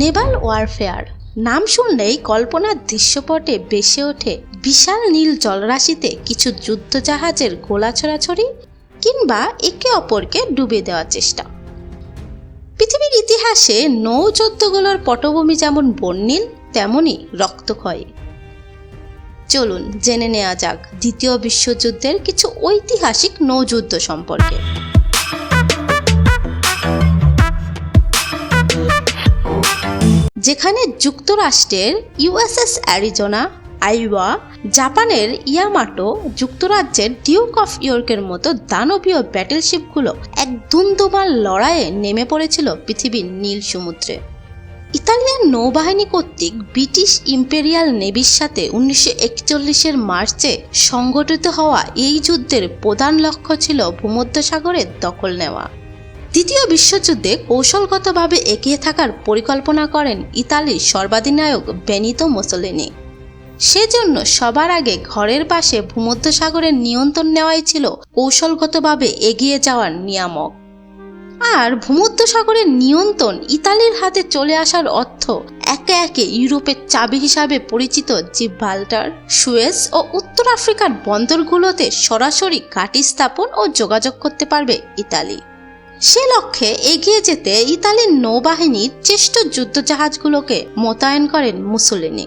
Naval warfare. নাম শুনলেই কল্পনার দৃশ্যপটে বেসে ওঠে বিশাল নীল জলরাশিতে কিছু যুদ্ধজাহাজের গোলা ছড়াছড়ি কিংবা একে অপরকে ডুবে দেওয়ার চেষ্টা। পৃথিবীর ইতিহাসে নৌযুদ্ধগুলোর পটভূমি যেমন বর্ণিল, তেমনই রক্তক্ষয়ী। চলুন জেনে নেওয়া যাক দ্বিতীয় বিশ্বযুদ্ধের কিছু ঐতিহাসিক নৌযুদ্ধ সম্পর্কে। যেখানে যুক্তরাষ্ট্রের ইউএসএস অ্যারিজোনা, আইওয়া, জাপানের ইয়ামাটো যুক্তরাজ্যের ডিউক অফ ইয়র্কের মতো দানবীয় ব্যাটেলশিপগুলো এক দুন্দুমাল লড়াইয়ে নেমে পড়েছিল পৃথিবীর নীল সমুদ্রে। ইতালিয়ান নৌবাহিনী কর্তৃক ব্রিটিশ ইম্পেরিয়াল নেভির সাথে উনিশশো একচল্লিশের মার্চে সংগঠিত হওয়া এই যুদ্ধের প্রধান লক্ষ্য ছিল ভূমধ্যসাগরের দখল নেওয়া। দ্বিতীয় বিশ্বযুদ্ধে কৌশলগতভাবে এগিয়ে থাকার পরিকল্পনা করেন ইতালির সর্বাধিনায়ক বেনিতো মুসোলিনি। সেজন্য সবার আগে ঘরের পাশে ভূমধ্যসাগরের নিয়ন্ত্রণ নেওয়াই ছিল কৌশলগতভাবে এগিয়ে যাওয়ার নিয়ামক। আর ভূমধ্যসাগরের নিয়ন্ত্রণ ইতালির হাতে চলে আসার অর্থ একে একে ইউরোপের চাবি হিসাবে পরিচিত জিব্রাল্টার, সুয়েজ ও উত্তর আফ্রিকার বন্দরগুলোতে সরাসরি ঘাঁটি স্থাপন ও যোগাযোগ করতে পারবে ইতালি। সে লক্ষ্যে এগিয়ে যেতে ইতালির নৌবাহিনীর চেষ্ট যুদ্ধজাহাজগুলোকে মোতায়েন করেন মুসোলিনি।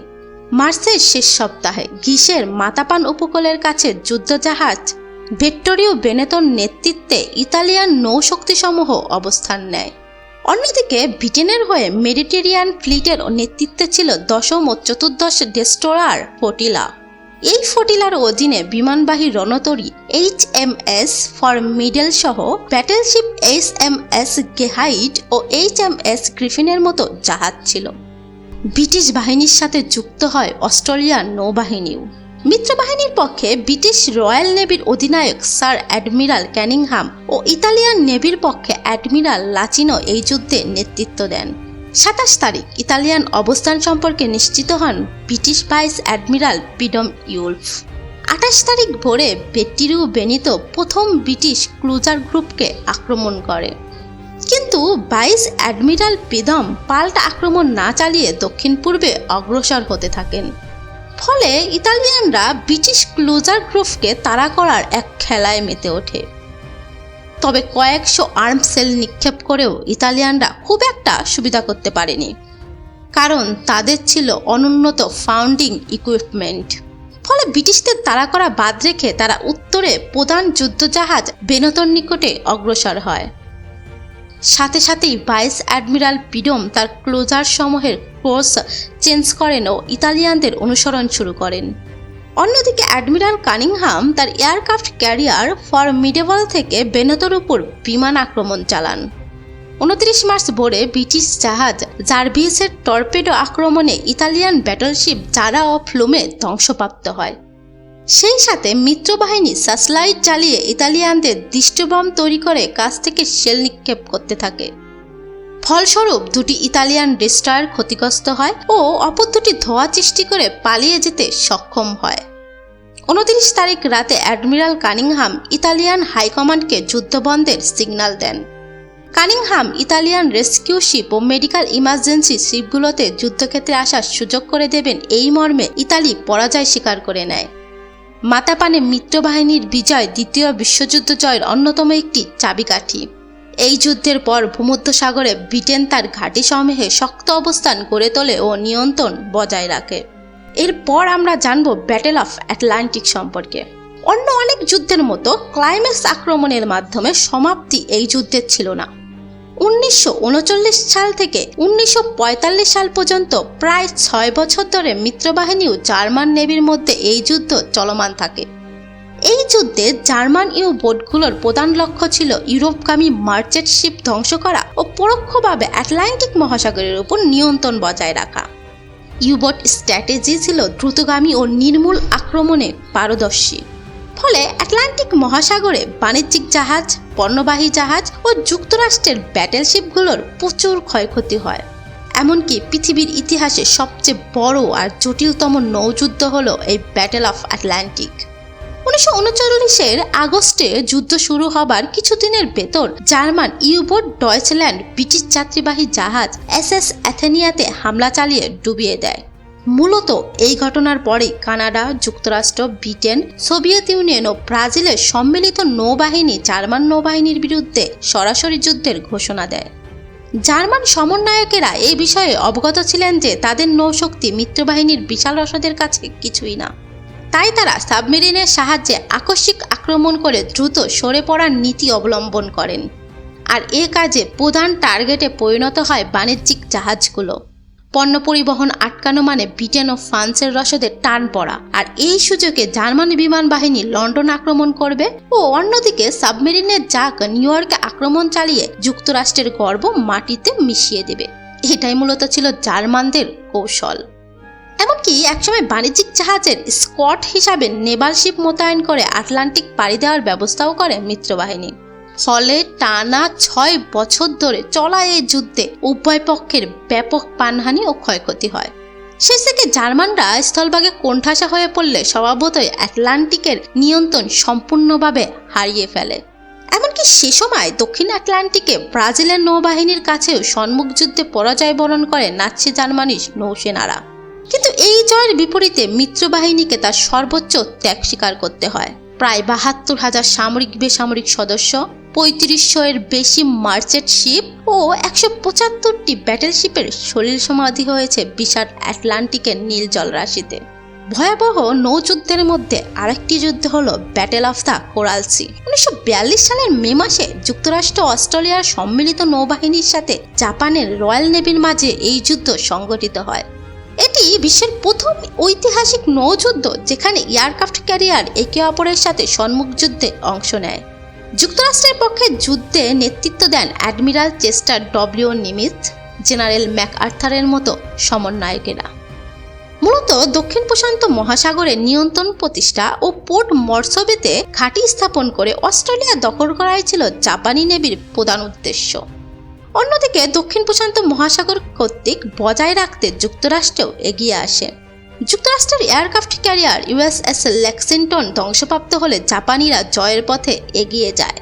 মার্চের শেষ সপ্তাহে গ্রীসের মাতাপান উপকূলের কাছে যুদ্ধজাহাজ ভেক্টোরিও বেনেতন নেতৃত্বে ইতালিয়ান নৌশক্তিসমূহ অবস্থান নেয়। অন্যদিকে ব্রিটেনের হয়ে মেডিটেরিয়ান ফ্লিটের নেতৃত্বে ছিল দশম ও চতুর্দশ ডেস্টোরার ফটিলা এই ফটিলার অধীনে বিমানবাহী রণতরী H M S formidable সহ ব্যাটেলশিপ এইচ এম এস গেহাইড ও এইচ এম এস গ্রিফিনের মতো জাহাজ ছিল। ব্রিটিশ বাহিনীর সাথে যুক্ত হয় অস্ট্রেলিয়ান নৌবাহিনীও। মিত্রবাহিনীর পক্ষে ব্রিটিশ রয়্যাল নেভির অধিনায়ক স্যার অ্যাডমিরাল ক্যানিংহাম ও ইতালিয়ান নেভির পক্ষে অ্যাডমিরাল লাচিনো এই যুদ্ধে নেতৃত্ব দেন। সাতাশ তারিখ ইতালিয়ান অবস্থান সম্পর্কে নিশ্চিত হন ব্রিটিশ ভাইস অ্যাডমিরাল পিডম ইউলফ। আঠাশ তারিখ ভোরে বেট্টিরিউ বেনিতো প্রথম ব্রিটিশ ক্লুজার গ্রুপকে আক্রমণ করে। কিন্তু ভাইস অ্যাডমিরাল পিদম পাল্টা আক্রমণ না চালিয়ে দক্ষিণ পূর্বে অগ্রসর হতে থাকেন। ফলে ইতালিয়ানরা ব্রিটিশ ক্লোজার গ্রুপকে তাড়া করার এক খেলায় মেতে ওঠে। তবে কয়েকশো আর্ম সেল নিক্ষেপ করেও ইতালিয়ানরা খুব একটা সুবিধা করতে পারেনি। কারণ তাদের ছিল অনুন্নত ফাউন্ডিং ইকুইপমেন্ট। ফলে ব্রিটিশদের তাড়া করা বাদ রেখে তারা উত্তরে প্রধান যুদ্ধজাহাজ বেনতর নিকটে অগ্রসর হয়। সাথে সাথেই ভাইস অ্যাডমিরাল পিডম তার ক্লোজার সমূহের কোর্স চেঞ্জ করেন ও ইতালিয়ানদের অনুসরণ শুরু করেন। অন্যদিকে অ্যাডমিরাল কানিংহাম তার এয়ারক্রাফট ক্যারিয়ার ফর মিডেভাল থেকে বেনতর উপর বিমান আক্রমণ চালান। উনত্রিশ মার্চ ভোরে ব্রিটিশ জাহাজ জার্ভিসের টর্পেডো আক্রমণে ইতালিয়ান ব্যাটলশিপ জারা ও ফ্লুমে ধ্বংসপ্রাপ্ত হয়। সেই সাথে মিত্রবাহিনী সাসলাইট চালিয়ে ইতালিয়ানদের দৃষ্টবম তৈরি করে কাছ থেকে শেল নিক্ষেপ করতে থাকে। ফলস্বরূপ দুটি ইতালিয়ান ডেস্ট্রয়ার ক্ষতিগ্রস্ত হয় ও অপর দুটি ধোয়া সৃষ্টি করে পালিয়ে যেতে সক্ষম হয়। উনত্রিশ তারিখ রাতে অ্যাডমিরাল কানিংহাম ইতালিয়ান হাইকমান্ডকে যুদ্ধবন্ধের সিগন্যাল দেন। কানিংহাম ইতালিয়ান রেস্কিউ শিপ ও মেডিকেল ইমার্জেন্সি শিপগুলোতে যুদ্ধক্ষেত্রে আসার সুযোগ করে দেবেন এই মর্মে ইতালি পরাজয় স্বীকার করে নেয়। মাতাপানে মিত্রবাহিনীর বিজয় দ্বিতীয় বিশ্বযুদ্ধ জয়ের অন্যতম একটি চাবিকাঠি। এই যুদ্ধের পর ভূমধ্যসাগরে ব্রিটেন তার ঘাঁটি সমূহে শক্ত অবস্থান গড়ে তোলে ও নিয়ন্ত্রণ বজায় রাখে। এরপর আমরা জানব ব্যাটেল অফ অ্যাটলান্টিক সম্পর্কে। অন্য অনেক যুদ্ধের মতো ক্লাইম্যাক্স আক্রমণের মাধ্যমে সমাপ্তি এই যুদ্ধের ছিল না। উনিশশো উনচল্লিশ সাল থেকে উনিশশো পঁয়তাল্লিশ সাল পর্যন্ত প্রায় ছয় বছর ধরে মিত্রবাহিনী ও জার্মান নেভির মধ্যে এই যুদ্ধ চলমান থাকে। এই যুদ্ধে জার্মান ইউ বোটগুলোর প্রধান লক্ষ্য ছিল ইউরোপগামী মার্চেন্ট শিপ ধ্বংস করা ও পরোক্ষভাবে আটলান্টিক মহাসাগরের উপর নিয়ন্ত্রণ বজায় রাখা। ইউবোট স্ট্র্যাটেজি ছিল দ্রুতগামী ও নির্মূল আক্রমণে পারদর্শী। ফলে আটলান্টিক মহাসাগরে বাণিজ্যিক জাহাজ পণ্যবাহী জাহাজ ও যুক্তরাষ্ট্রের ব্যাটেলশিপগুলোর প্রচুর ক্ষয়ক্ষতি হয়। এমনকি পৃথিবীর ইতিহাসে সবচেয়ে বড় আর জটিলতম নৌযুদ্ধ হলো এই ব্যাটেল অফ আটলান্টিক উনিশশো উনচল্লিশের আগস্টে যুদ্ধ শুরু হবার কিছুদিনের ভেতর জার্মান ইউবোট ডয়েচল্যান্ড ব্রিটিশ যাত্রীবাহী জাহাজ এস এস অ্যাথেনিয়াতে হামলা চালিয়ে ডুবিয়ে দেয়। মূলত এই ঘটনার পরেই কানাডা, যুক্তরাষ্ট্র, ব্রিটেন, সোভিয়েত ইউনিয়ন ও ব্রাজিলের সম্মিলিত নৌবাহিনী জার্মান নৌবাহিনীর বিরুদ্ধে সরাসরি যুদ্ধের ঘোষণা দেয়। জার্মান সমন্বয়কেরা এই বিষয়ে অবগত ছিলেন যে তাদের নৌশক্তি মিত্রবাহিনীর বিশাল রসদের কাছে কিছুই না। তাই তারা সাবমেরিনের সাহায্যে আকস্মিক আক্রমণ করে দ্রুত সরে পড়ার নীতি অবলম্বন করেন। আর এ কাজে প্রধান টার্গেটে পরিণত হয় বাণিজ্যিক জাহাজগুলো। পণ্য পরিবহন আটকানো মানে ব্রিটেন ও ফ্রান্সের রসদে টান পড়া। আর এই সুযোগে জার্মান বিমান বাহিনী লন্ডন আক্রমণ করবে ও অন্যদিকে সাবমেরিনের জাক নিউ ইয়র্কে আক্রমণ চালিয়ে যুক্তরাষ্ট্রের গর্ব মাটিতে মিশিয়ে দেবে। এটাই মূলত ছিল জার্মানদের কৌশল। এমনকি একসময় বাণিজ্যিক জাহাজের স্কট হিসাবে নেভাল শিপ মোতায়েন করে আটলান্টিক পাড়ি দেওয়ার ব্যবস্থাও করে মিত্রবাহিনী। ফলে টানা ছয় বছর ধরে চলা এই যুদ্ধে উভয় পক্ষের ব্যাপক পানহানি ও ক্ষয়ক্ষতি হয়। শেষ থেকে জার্মানরা স্থলভাগে কোণঠাসা হয়ে পড়লে স্বভাবতই আটলান্টিকের নিয়ন্ত্রণ সম্পূর্ণভাবে হারিয়ে ফেলে। এমনকি সে সময় দক্ষিণ আটলান্টিকে ব্রাজিলের নৌবাহিনীর কাছেও সম্মুখ যুদ্ধে পরাজয় বরণ করে নাচছে জার্মানির নৌসেনারা। কিন্তু এই জয়ের বিপরীতে মিত্রবাহিনীকে তার সর্বোচ্চ ত্যাগ স্বীকার করতে হয়। প্রায় বাহাত্তর হাজার সামরিক, বেসামরিক সদস্য, পঁয়ত্রিশশো এর বেশি মার্চেন্ট শিপ ও একশো পঁচাত্তরটি ব্যাটেল শিপের সলিল সমাধি হয়েছে বিশাল আটলান্টিকের নীল জলরাশিতে। ভয়াবহ নৌযুদ্ধের মধ্যে আরেকটি যুদ্ধ হলো battle of the coral sea উনিশশো বিয়াল্লিশ সালের মে মাসে যুক্তরাষ্ট্র, অস্ট্রেলিয়ার সম্মিলিত নৌবাহিনীর সাথে জাপানের রয়্যাল নেভির মাঝে এই যুদ্ধ সংগঠিত হয়। এটি বিশ্বের প্রথম ঐতিহাসিক নৌযুদ্ধ যেখানে এয়ারক্রাফট ক্যারিয়ার একে অপরের সাথে সম্মুখ যুদ্ধে অংশ নেয়। যুক্তরাষ্ট্রের পক্ষে যুদ্ধে নেতৃত্ব দেন admiral Chester W Nimitz, general Mac আর্থারের মতো সমন্বয়কেরা। মূলত দক্ষিণ প্রশান্ত মহাসাগরে নিয়ন্ত্রণ প্রতিষ্ঠা ও পোর্ট মরসবেতে ঘাঁটি স্থাপন করে অস্ট্রেলিয়া দখল করাই ছিল জাপানি নেভির প্রধান উদ্দেশ্য। অন্যদিকে দক্ষিণ প্রশান্ত মহাসাগর কর্তৃক বজায় রাখতে যুক্তরাষ্ট্রেও এগিয়ে আসে। যুক্তরাষ্ট্রের এয়ারক্রাফট ক্যারিয়ার ইউএসএস লেক্সিংটন ধ্বংসপ্রাপ্ত হলে জাপানিরা জয়ের পথে এগিয়ে যায়।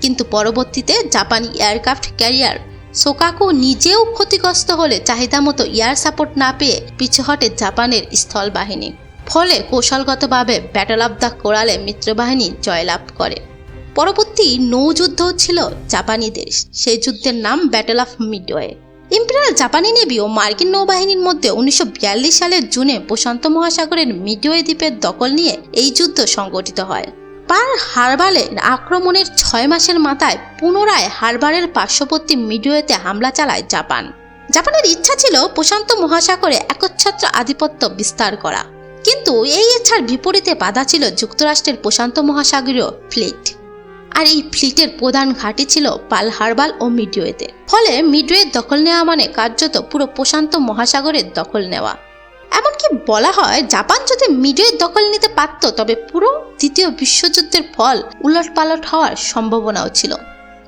কিন্তু পরবর্তীতে জাপানি এয়ারক্রাফট ক্যারিয়ার সোকাকু নিজেও ক্ষতিগ্রস্ত হলে চাহিদা মতো এয়ার সাপোর্ট না পেয়ে পিছু হটে জাপানের স্থল বাহিনী ফলে কৌশলগতভাবে ব্যাটল অব দ্য কোরালে মিত্রবাহিনী জয়লাভ করে। পরবর্তী নৌযুদ্ধ ছিল জাপানিদের। সেই যুদ্ধের নাম ব্যাটল অফ মিডওয়ে ইম্পেরিয়াল জাপানি নেভি ও মার্কিন নৌবাহিনীর মধ্যে উনিশশো বিয়াল্লিশ সালের জুনে প্রশান্ত মহাসাগরের মিডওয়ে দ্বীপের দখল নিয়ে এই যুদ্ধ সংগঠিত হয়। পার হারবালে আক্রমণের ছয় মাসের মাথায় পুনরায় হারবারের পার্শ্ববর্তী মিডওয়েতে হামলা চালায় জাপান। জাপানের ইচ্ছা ছিল প্রশান্ত মহাসাগরে একচ্ছত্র আধিপত্য বিস্তার করা। কিন্তু এই ইচ্ছার বিপরীতে বাধা ছিল যুক্তরাষ্ট্রের প্রশান্ত মহাসাগরীয় ফ্লিট। আর এই ফ্লিটের প্রধান ঘাঁটি ছিল পাল হারবাল ও মিডওয়েতে। ফলে মিডওয়ের দখল নেওয়া মানে কার্যত পুরো প্রশান্ত মহাসাগরের দখল নেওয়া। এমনকি বলা হয় জাপান যদি মিডওয়ের দখল নিতে পারত, তবে পুরো দ্বিতীয় বিশ্বযুদ্ধের ফল উলট পালট হওয়ার সম্ভাবনাও ছিল।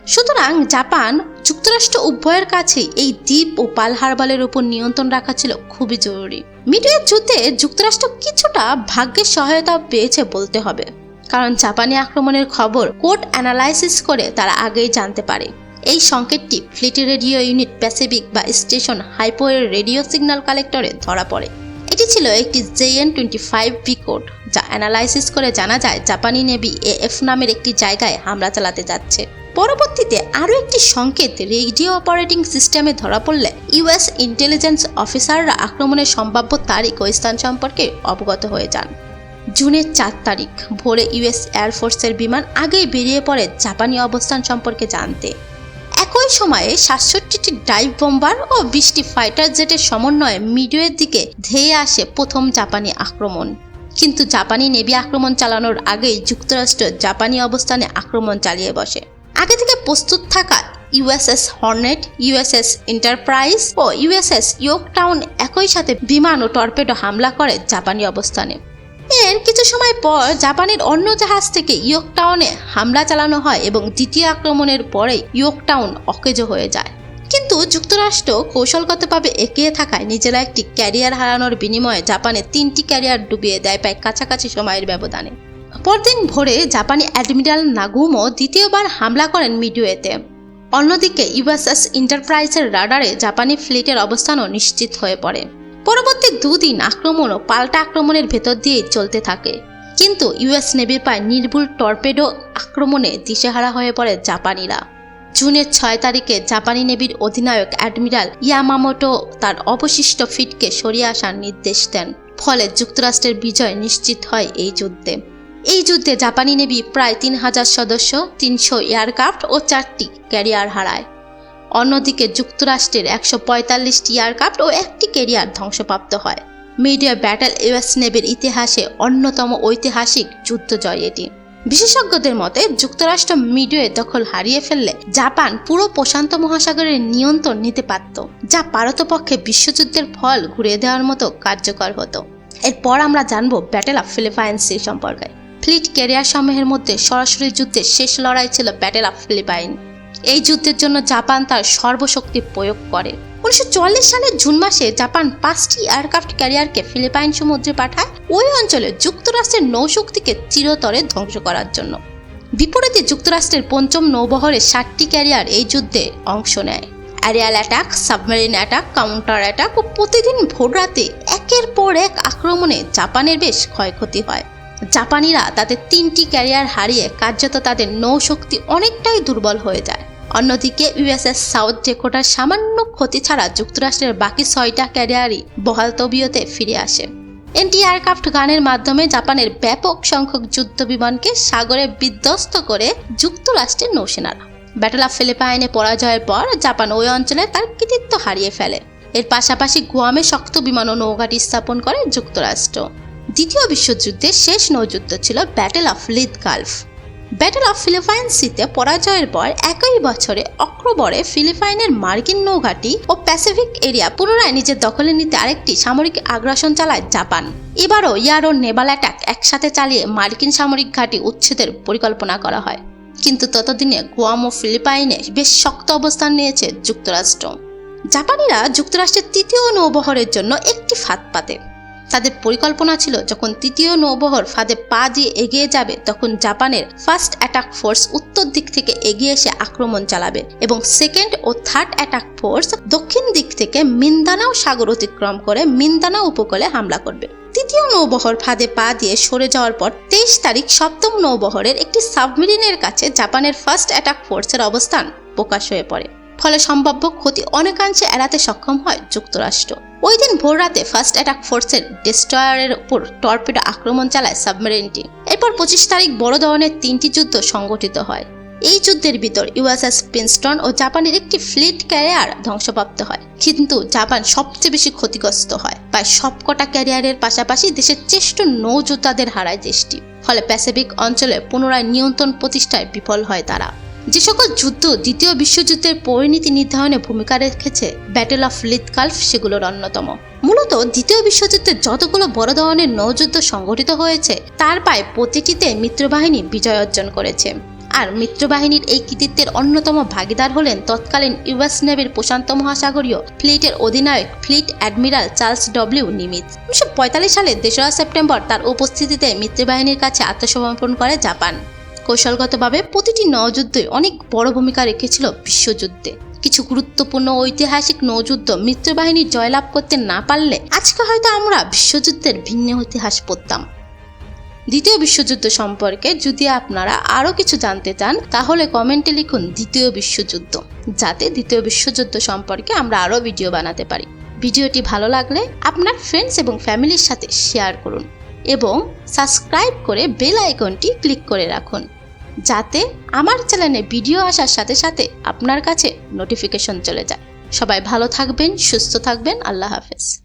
সুতরাং জাপান যুক্তরাষ্ট্র উভয়ের কাছেই এই দ্বীপ ও পাল হারবালের উপর নিয়ন্ত্রণ রাখা ছিল খুবই জরুরি। মিডওয়ের যুদ্ধে যুক্তরাষ্ট্র কিছুটা ভাগ্যের সহায়তা পেয়েছে বলতে হবে। কারণ জাপানি আক্রমণের খবর কোড অ্যানালাইসিস করে তারা আগেই জানতে পারে। এই সংকেতটি ফ্লিট রেডিও ইউনিট প্যাসিফিক বা স্টেশন হাইপোয়ের রেডিও সিগন্যাল কালেক্টরে ধরা পড়ে। এটি ছিল একটি JN twenty five B code, যা অ্যানালাইসিস করে জানা যায় জাপানি নেভি এএফ নামের একটি জায়গায় হামলা চালাতে যাচ্ছে। পরবর্তীতে আরও একটি সংকেত রেডিও অপারেটিং সিস্টেমে ধরা পড়লে ইউএস ইন্টেলিজেন্স অফিসাররা আক্রমণের সম্ভাব্য তারিখ ও স্থান সম্পর্কে অবগত হয়ে যান। জুনের চার তারিখ। ভোরে ইউএস এয়ারফোর্সের বিমান আগেই বেরিয়ে পড়ে জাপানি অবস্থান সম্পর্কে জানতে। একই সময়ে সাতষট্টিটি ডাইভ বোম্বার ও বিশটি ফাইটার জেটের সমন্বয়ে মিডওয়ের দিকে ধেয়ে আসে প্রথম জাপানি আক্রমণ। কিন্তু জাপানি নেভি আক্রমণ চালানোর আগেই যুক্তরাষ্ট্র জাপানি অবস্থানে আক্রমণ চালিয়ে বসে। আগে থেকে প্রস্তুত থাকা ইউএসএস হর্নেট, ইউএসএস এন্টারপ্রাইজ ও ইউএসএস ইয়র্ক টাউন একই সাথে বিমান ও টর্পেডো হামলা করে জাপানি অবস্থানে। এর কিছু সময় পর জাপানের অন্য জাহাজ থেকে ইয়র্ক টাউনে হামলা চালানো হয় এবং দ্বিতীয় আক্রমণের পরে ইয়র্ক টাউন অকেজো হয়ে যায়। কিন্তু যুক্তরাষ্ট্র কৌশলগতভাবে এগিয়ে থাকায় নিজেরা একটি ক্যারিয়ার হারানোর বিনিময়ে জাপানে তিনটি ক্যারিয়ার ডুবিয়ে দেয় প্রায় কাছাকাছি সময়ের ব্যবধানে। পরদিন ভোরে জাপানি অ্যাডমিরাল নাগুমো দ্বিতীয়বার হামলা করেন মিডওয়েতে অন্যদিকে ইউএসএস ইন্টারপ্রাইজের রাডারে জাপানি ফ্লিটের অবস্থানও নিশ্চিত হয়ে পড়ে। পরবর্তী দুদিন আক্রমণ ও পাল্টা আক্রমণের ভেতর দিয়েই চলতে থাকে। কিন্তু ইউএস নেভির পায় নির্ভুল টর্পেডো আক্রমণে দিশেহারা হয়ে পড়ে জাপানিরা। জুনের ছয় তারিখে জাপানি নেভির অধিনায়ক অ্যাডমিরাল ইয়ামামোটো তার অবশিষ্ট ফিটকে সরিয়ে আসার নির্দেশ দেন, ফলে যুক্তরাষ্ট্রের বিজয় নিশ্চিত হয় এই যুদ্ধে। এই যুদ্ধে জাপানি নেভি প্রায় তিন হাজার সদস্য, তিনশো এয়ারক্রাফট ও চারটি ক্যারিয়ার হারায়। অন্যদিকে যুক্তরাষ্ট্রের একশো পঁয়তাল্লিশটি এয়ারক্রাফট ও একটি কেরিয়ার ধ্বংসপ্রাপ্ত হয়। মিডিয়া ব্যাটেল ইউএস নেভির ইতিহাসে অন্যতম ঐতিহাসিক যুদ্ধ জয় এটি। বিশেষজ্ঞদের মতে, যুক্তরাষ্ট্র মিডিয়ে দখল হারিয়ে ফেললে জাপান পুরো প্রশান্ত মহাসাগরের নিয়ন্ত্রণ নিতে পারত, যা পারতপক্ষে বিশ্বযুদ্ধের ফল ঘুরিয়ে দেওয়ার মতো কার্যকর হতো। এরপর আমরা জানব ব্যাটেল অফ ফিলিপাইন্সি সম্পর্কে। ফ্লিট ক্যারিয়ার সমূহের মধ্যে সরাসরি যুদ্ধের শেষ লড়াই ছিল ব্যাটেল অফ ফিলিপাইন। এই যুদ্ধের জন্য জাপান তার সর্বশক্তি প্রয়োগ করে। উনিশশো সালের জুন মাসে জাপান পাঁচটি এয়ারক্রাফট ক্যারিয়ারকে ফিলিপাইন সমুদ্রে পাঠায়। ওই অঞ্চলে যুক্তরাষ্ট্রের নৌশক্তিকে চিরতরে ধ্বংস করার জন্য। বিপরীতে যুক্তরাষ্ট্রের পঞ্চম নৌবহরের ষাটটি ক্যারিয়ার এই যুদ্ধে অংশ নেয়। Aerial attack, submarine attack, counter attack ও প্রতিদিন ভোররাতে একের পর এক আক্রমণে জাপানের বেশ ক্ষয়ক্ষতি হয়। জাপানিরা তাদের তিনটি ক্যারিয়ার হারিয়ে কার্যত তাদের নৌশক্তি অনেকটাই দুর্বল হয়ে যায়। অন্যদিকে ইউএসএস সাউথ ডেকোটার সামান্য ক্ষতি ছাড়া যুক্তরাষ্ট্রের বাকি ছয়টা ক্যারিয়ারই বহাল তবিয়তে ফিরে আসে। এন্টি এয়ারক্রাফট গানের মাধ্যমে জাপানের ব্যাপক সংখ্যক যুদ্ধ বিমানকে সাগরে বিধ্বস্ত করে যুক্তরাষ্ট্রের নৌসেনারা। ব্যাটেল অফ ফিলিপাইনে পরাজয়ের পর জাপান ওই অঞ্চলে তার কৃতিত্ব হারিয়ে ফেলে। এর পাশাপাশি গুয়ামে শক্ত বিমান ও নৌঘাটি স্থাপন করে যুক্তরাষ্ট্র। দ্বিতীয় বিশ্বযুদ্ধের শেষ নৌযুদ্ধ ছিল battle of Leyte Gulf battle of ফিলিপাইন্সিতে পরাজয়ের পর একই বছরে অক্টোবরে ফিলিপাইনের মার্কিন নৌঘাটি ও প্যাসিফিক এরিয়া পুনরায় নিজের দখলে নিতে আরেকটি সামরিক আগ্রাসন চালায় জাপান। এবারও ইয়ারো নেভাল অ্যাটাক একসাথে চালিয়ে মার্কিন সামরিক ঘাঁটি উচ্ছেদের পরিকল্পনা করা হয়। কিন্তু ততদিনে গুয়াম ও ফিলিপাইনে বেশ শক্ত অবস্থান নিয়েছে যুক্তরাষ্ট্র। জাপানিরা যুক্তরাষ্ট্রের তৃতীয় নৌবহরের জন্য একটি ফাঁদ পাতে। তাদের পরিকল্পনা ছিল, যখন তৃতীয় নৌবহর ফাঁদে পা দিয়ে এগিয়ে যাবে, তখন জাপানের ফার্স্ট অ্যাটাক ফোর্স উত্তর দিক থেকে এগিয়ে এসে আক্রমণ চালাবে এবং সেকেন্ড ও থার্ড অ্যাটাক ফোর্স দক্ষিণ দিক থেকে মিন্দানাও সাগর অতিক্রম করে মিন্দানাও উপকূলে হামলা করবে। তৃতীয় নৌবহর ফাঁদে পা দিয়ে সরে যাওয়ার পর তেইশ তারিখ সপ্তম নৌবহরের একটি সাবমেরিনের কাছে জাপানের ফার্স্ট অ্যাটাক ফোর্সের অবস্থান প্রকাশ হয়ে পড়ে। ফলে সম্ভাব্য ক্ষতি অনেকাংশে এড়াতে সক্ষম হয় যুক্তরাষ্ট্র। ওই দিন ভোররাতে ফার্স্ট অ্যাটাক ফোর্সের ডেস্ট্রয়ারের উপর টর্পেডো আক্রমণ চালায় সাবমেরিনটি এরপর পঁচিশ তারিখ বড় ধরনের তিনটি যুদ্ধ সংগঠিত হয়। এই যুদ্ধের ভিতর ইউএসএস প্রিন্সটন ও জাপানের একটি ফ্লিট ক্যারিয়ার ধ্বংসপ্রাপ্ত হয়। কিন্তু জাপান সবচেয়ে বেশি ক্ষতিগ্রস্ত হয়। প্রায় সবকটা ক্যারিয়ারের পাশাপাশি দেশের চেষ্ট নৌযোদ্ধাদের হারায় দেশটি। ফলে প্যাসিফিক অঞ্চলে পুনরায় নিয়ন্ত্রণ প্রতিষ্ঠায় বিফল হয় তারা। যে সকল যুদ্ধ দ্বিতীয় বিশ্বযুদ্ধের পরিণতি নির্ধারণে ভূমিকা রেখেছে ব্যাটেল অফ লিথকাল্ফ সেগুলোর অন্যতম। মূলত দ্বিতীয় বিশ্বযুদ্ধে যতগুলো বড় ধরনের নৌযুদ্ধ সংঘটিত হয়েছে, তার প্রায় প্রতিটিতে মিত্রবাহিনী বিজয় অর্জন করেছে। আর মিত্রবাহিনীর এই কৃতিত্বের অন্যতম ভাগিদার হলেন তৎকালীন ইউএস নেভির প্রশান্ত মহাসাগরীয় ফ্লিটের অধিনায়ক fleet admiral Charles W Nimitz. উনিশশো সালের তেসরা সেপ্টেম্বর তার উপস্থিতিতে মিত্রবাহিনীর কাছে আত্মসমর্পণ করে জাপান। কৌশলগতভাবে প্রতিটি নৌযুদ্ধই অনেক বড় ভূমিকা রেখেছিল বিশ্বযুদ্ধে। কিছু গুরুত্বপূর্ণ ঐতিহাসিক নৌযুদ্ধ মিত্রবাহিনী জয়লাভ করতে না পারলে আজকে হয়তো আমরা বিশ্বযুদ্ধের ভিন্ন ইতিহাস পড়তাম। দ্বিতীয় বিশ্বযুদ্ধ সম্পর্কে যদি আপনারা আরও কিছু জানতে চান, তাহলে কমেন্টে লিখুন দ্বিতীয় বিশ্বযুদ্ধ, যাতে দ্বিতীয় বিশ্বযুদ্ধ সম্পর্কে আমরা আরও ভিডিও বানাতে পারি। ভিডিওটি ভালো লাগলে আপনার ফ্রেন্ডস এবং ফ্যামিলির সাথে শেয়ার করুন। এবং সাবস্ক্রাইব করে বেল আইকনটি ক্লিক করে রাখুন, যাতে আমার চ্যানেলে ভিডিও আসার সাথে সাথে আপনার কাছে নোটিফিকেশন চলে যায়। সবাই ভালো থাকবেন, সুস্থ থাকবেন, আল্লাহ হাফেজ।